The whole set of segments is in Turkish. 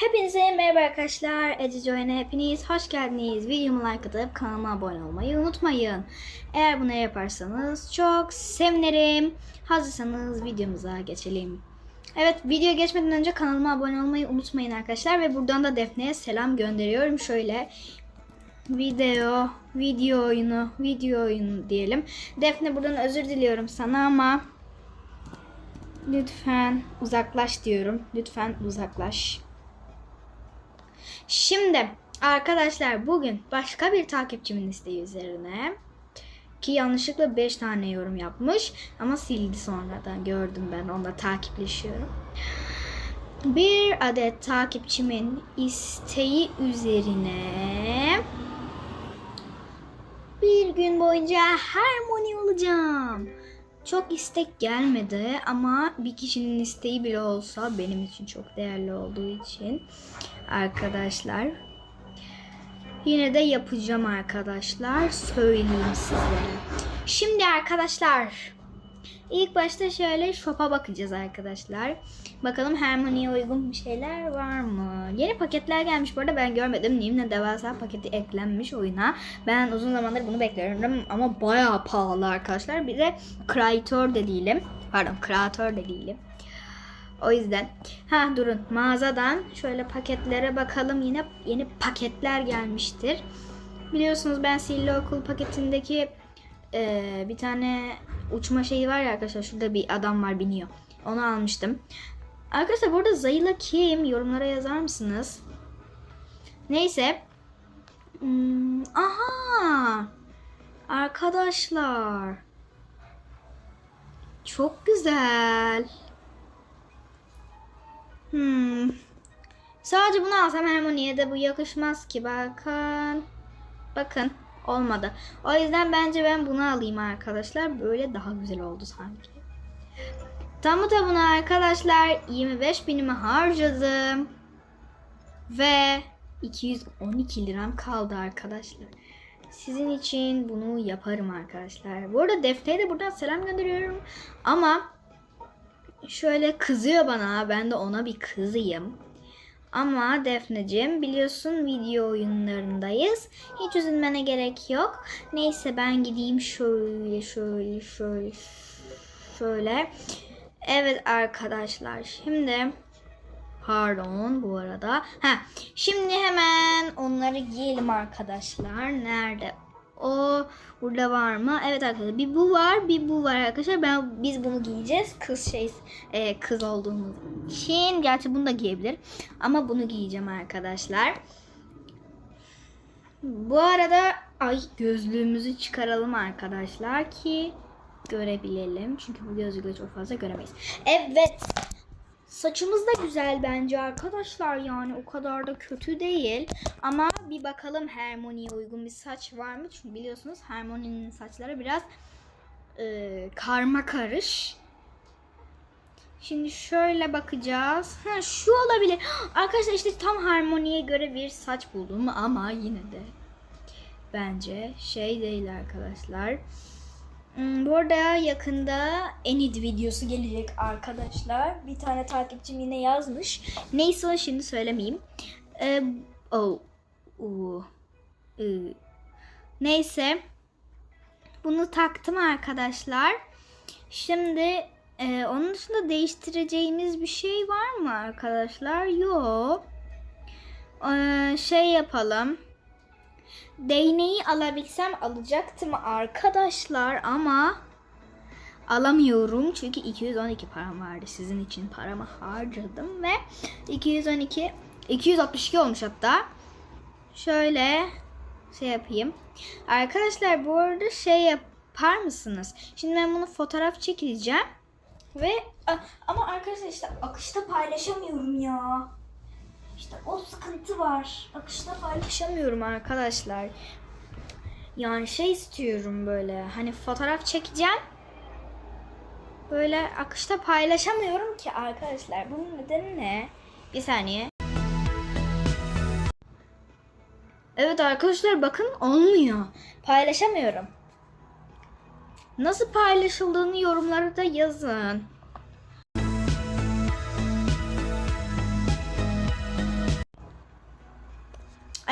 Hepinize merhaba arkadaşlar. Ece hepiniz hoş geldiniz. Videomu like atıp kanalıma abone olmayı unutmayın. Eğer bunu yaparsanız çok sevinirim. Hazırsanız videomuza geçelim. Evet video geçmeden önce kanalıma abone olmayı unutmayın arkadaşlar. Ve buradan da Defne'ye selam gönderiyorum. Şöyle video, video oyunu, video oyunu diyelim. Defne buradan özür diliyorum sana ama lütfen uzaklaş diyorum. Lütfen uzaklaş. Şimdi arkadaşlar bugün başka bir takipçimin isteği üzerine ki yanlışlıkla 5 tane yorum yapmış ama sildi sonradan gördüm ben onunla takipleşiyorum. Bir adet takipçimin isteği üzerine bir gün boyunca harmoni olacağım. Çok istek gelmedi ama bir kişinin isteği bile olsa benim için çok değerli olduğu için arkadaşlar yine de yapacağım arkadaşlar söyleyeyim sizlere. Şimdi arkadaşlar ilk başta şöyle shop'a bakacağız arkadaşlar. Bakalım Harmony'ye uygun bir şeyler var mı? Yeni paketler gelmiş bu arada ben görmedim. Nimle devasa paketi eklenmiş oyuna. Ben uzun zamandır bunu bekliyorum ama bayağı pahalı arkadaşlar. Bir de kreatör de değilim. Pardon kreatör de değilim. O yüzden ha durun mağazadan şöyle paketlere bakalım yine yeni paketler gelmiştir. Biliyorsunuz ben Sihirli Okul paketindeki e, bir tane uçma şeyi var ya arkadaşlar şurada bir adam var biniyor. Onu almıştım. Arkadaşlar burada Zayla kim? Yorumlara yazar mısınız? Neyse. Hmm, aha. Arkadaşlar. Çok güzel. Hmm. Sadece bunu alsam Harmony'ye de bu yakışmaz ki. Bakın. Bakın. Olmadı. O yüzden bence ben bunu alayım arkadaşlar. Böyle daha güzel oldu sanki. Tamı tamına arkadaşlar 25 binimi harcadım. Ve 212 liram kaldı arkadaşlar. Sizin için bunu yaparım arkadaşlar. Bu arada Defne'ye de buradan selam gönderiyorum. Ama şöyle kızıyor bana. Ben de ona bir kızayım. Ama Defne'cim biliyorsun video oyunlarındayız. Hiç üzülmene gerek yok. Neyse ben gideyim şöyle şöyle şöyle şöyle. Evet arkadaşlar şimdi pardon bu arada. Ha şimdi hemen onları giyelim arkadaşlar. Nerede? O burada var mı? Evet arkadaşlar bir bu var bir bu var arkadaşlar. Ben biz bunu giyeceğiz. Kız şey e, kız olduğumuz için. Gerçi bunu da giyebilir. Ama bunu giyeceğim arkadaşlar. Bu arada ay gözlüğümüzü çıkaralım arkadaşlar ki görebilelim. Çünkü bu gözlükle çok fazla göremeyiz. Evet. Saçımız da güzel bence arkadaşlar yani o kadar da kötü değil. Ama bir bakalım Harmony'ye uygun bir saç var mı? Çünkü biliyorsunuz Harmony'nin saçları biraz e, karma karış. Şimdi şöyle bakacağız. Ha, şu olabilir. Arkadaşlar işte tam Harmony'ye göre bir saç buldum ama yine de bence şey değil arkadaşlar. Hmm, Bu arada yakında Enid videosu gelecek arkadaşlar. Bir tane takipçim yine yazmış. Neyse şimdi söylemeyeyim. Ee, oh, uh, ı. Neyse. Bunu taktım arkadaşlar. Şimdi e, onun dışında değiştireceğimiz bir şey var mı arkadaşlar? Yok. Ee, şey yapalım. Değneği alabilsem alacaktım arkadaşlar ama alamıyorum çünkü 212 param vardı. Sizin için paramı harcadım ve 212 262 olmuş hatta. Şöyle şey yapayım. Arkadaşlar bu arada şey yapar mısınız? Şimdi ben bunu fotoğraf çekileceğim ve ama arkadaşlar işte akışta paylaşamıyorum ya. İşte o sıkıntı var. Akışta paylaşamıyorum arkadaşlar. Yani şey istiyorum böyle hani fotoğraf çekeceğim. Böyle akışta paylaşamıyorum ki arkadaşlar. Bunun nedeni ne? Bir saniye. Evet arkadaşlar bakın olmuyor. Paylaşamıyorum. Nasıl paylaşıldığını yorumlara da yazın.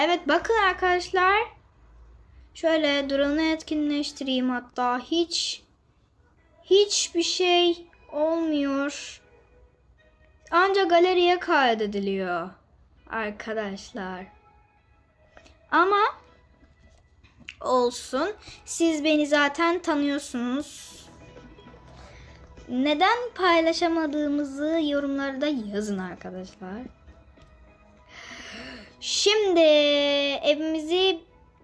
Evet bakın arkadaşlar. Şöyle drone'u etkinleştireyim hatta hiç hiçbir şey olmuyor. Ancak galeriye kaydediliyor arkadaşlar. Ama olsun. Siz beni zaten tanıyorsunuz. Neden paylaşamadığımızı yorumlarda yazın arkadaşlar. Şimdi evimizi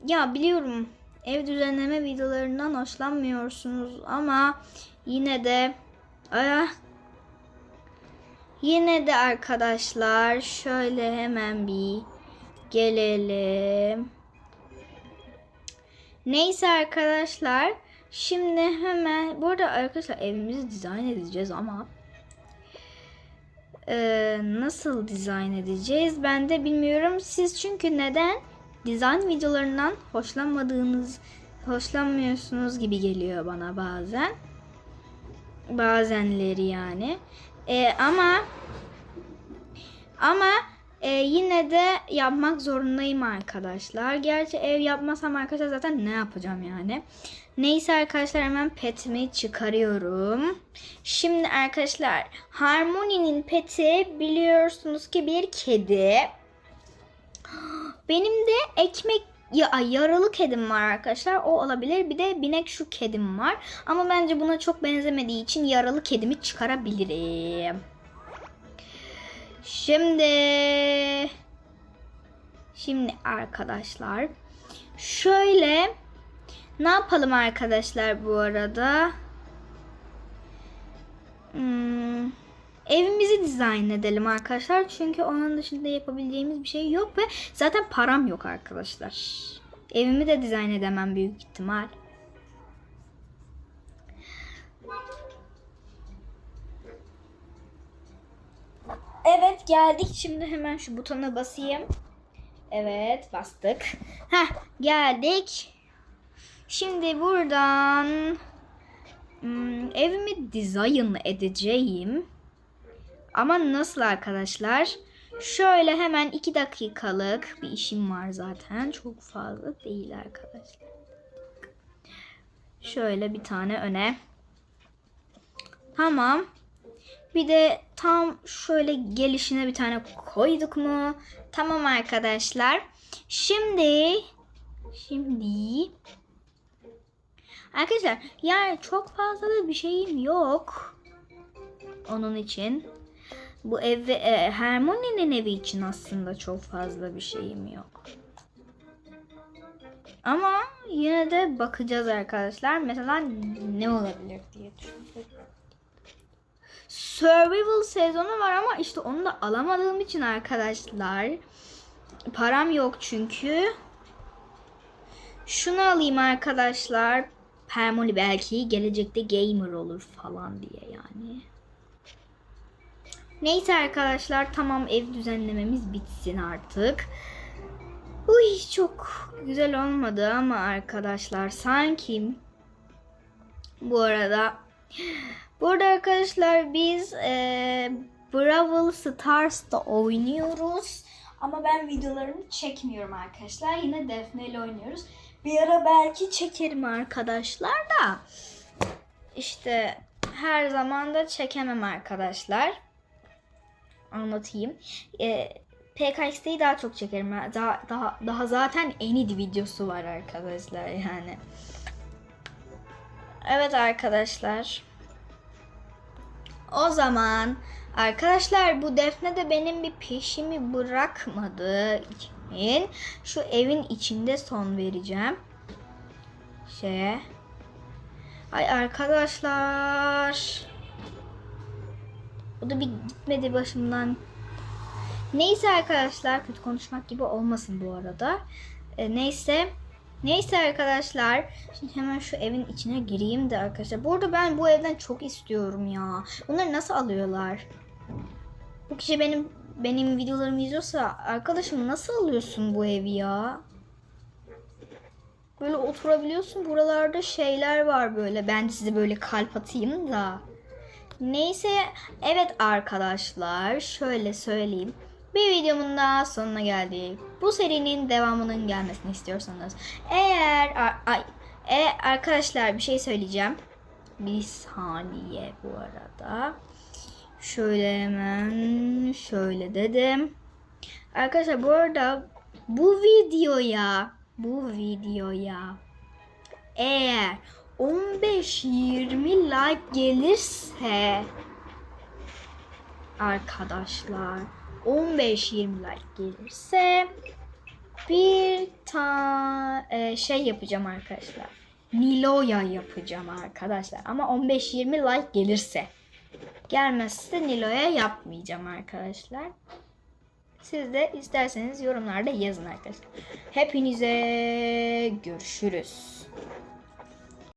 ya biliyorum ev düzenleme videolarından hoşlanmıyorsunuz ama yine de ah, yine de arkadaşlar şöyle hemen bir gelelim. Neyse arkadaşlar şimdi hemen bu arada arkadaşlar evimizi dizayn edeceğiz ama e, nasıl dizayn edeceğiz ben de bilmiyorum. Siz çünkü neden dizayn videolarından hoşlanmadığınız hoşlanmıyorsunuz gibi geliyor bana bazen. Bazenleri yani. E, ama ama e, yine de yapmak zorundayım arkadaşlar. Gerçi ev yapmasam arkadaşlar zaten ne yapacağım yani. Neyse arkadaşlar hemen petimi çıkarıyorum. Şimdi arkadaşlar Harmony'nin peti biliyorsunuz ki bir kedi. Benim de ekmek ya yaralı kedim var arkadaşlar. O olabilir. Bir de binek şu kedim var. Ama bence buna çok benzemediği için yaralı kedimi çıkarabilirim. Şimdi şimdi arkadaşlar şöyle ne yapalım arkadaşlar bu arada? Hmm, evimizi dizayn edelim arkadaşlar. Çünkü onun dışında yapabileceğimiz bir şey yok ve zaten param yok arkadaşlar. Evimi de dizayn edemem büyük ihtimal. Evet geldik. Şimdi hemen şu butona basayım. Evet bastık. Heh geldik. Şimdi buradan hmm, evimi dizayn edeceğim. Ama nasıl arkadaşlar? Şöyle hemen iki dakikalık bir işim var zaten. Çok fazla değil arkadaşlar. Şöyle bir tane öne. Tamam. Bir de tam şöyle gelişine bir tane koyduk mu? Tamam arkadaşlar. Şimdi şimdi Arkadaşlar yani çok fazla da bir şeyim yok. Onun için. Bu ev e, Hermione'nin evi için aslında çok fazla bir şeyim yok. Ama yine de bakacağız arkadaşlar. Mesela ne olabilir diye düşünüyorum. Survival sezonu var ama işte onu da alamadığım için arkadaşlar. Param yok çünkü. Şunu alayım arkadaşlar. Hermione belki gelecekte gamer olur falan diye yani. Neyse arkadaşlar tamam ev düzenlememiz bitsin artık. Uy çok güzel olmadı ama arkadaşlar sanki bu arada burada arkadaşlar biz e, Brawl Stars'ta oynuyoruz. Ama ben videolarını çekmiyorum arkadaşlar. Yine Defne ile oynuyoruz. Bir ara belki çekerim arkadaşlar da. İşte her zaman da çekemem arkadaşlar. Anlatayım. Ee, PKX'yi daha çok çekerim. Daha, daha, daha zaten Enid videosu var arkadaşlar yani. Evet arkadaşlar. O zaman arkadaşlar bu Defne de benim bir peşimi bırakmadığı için şu evin içinde son vereceğim. Şeye. Ay arkadaşlar. Bu da bir gitmedi başımdan. Neyse arkadaşlar kötü konuşmak gibi olmasın bu arada. E, neyse. Neyse arkadaşlar. Şimdi hemen şu evin içine gireyim de arkadaşlar. Bu arada ben bu evden çok istiyorum ya. Bunları nasıl alıyorlar? Bu kişi benim benim videolarımı izliyorsa arkadaşım nasıl alıyorsun bu evi ya? Böyle oturabiliyorsun. Buralarda şeyler var böyle. Ben size böyle kalp atayım da. Neyse evet arkadaşlar şöyle söyleyeyim. Bir videomun daha sonuna geldik. Bu serinin devamının gelmesini istiyorsanız eğer ay, e, arkadaşlar bir şey söyleyeceğim. Bir saniye bu arada. Şöyle hemen şöyle dedim. Arkadaşlar bu arada bu videoya bu videoya eğer 15-20 like gelirse arkadaşlar 15-20 like gelirse bir ta e, şey yapacağım arkadaşlar. Niloya yapacağım arkadaşlar. Ama 15-20 like gelirse. Gelmezse Niloya yapmayacağım arkadaşlar. Siz de isterseniz yorumlarda yazın arkadaşlar. Hepinize görüşürüz.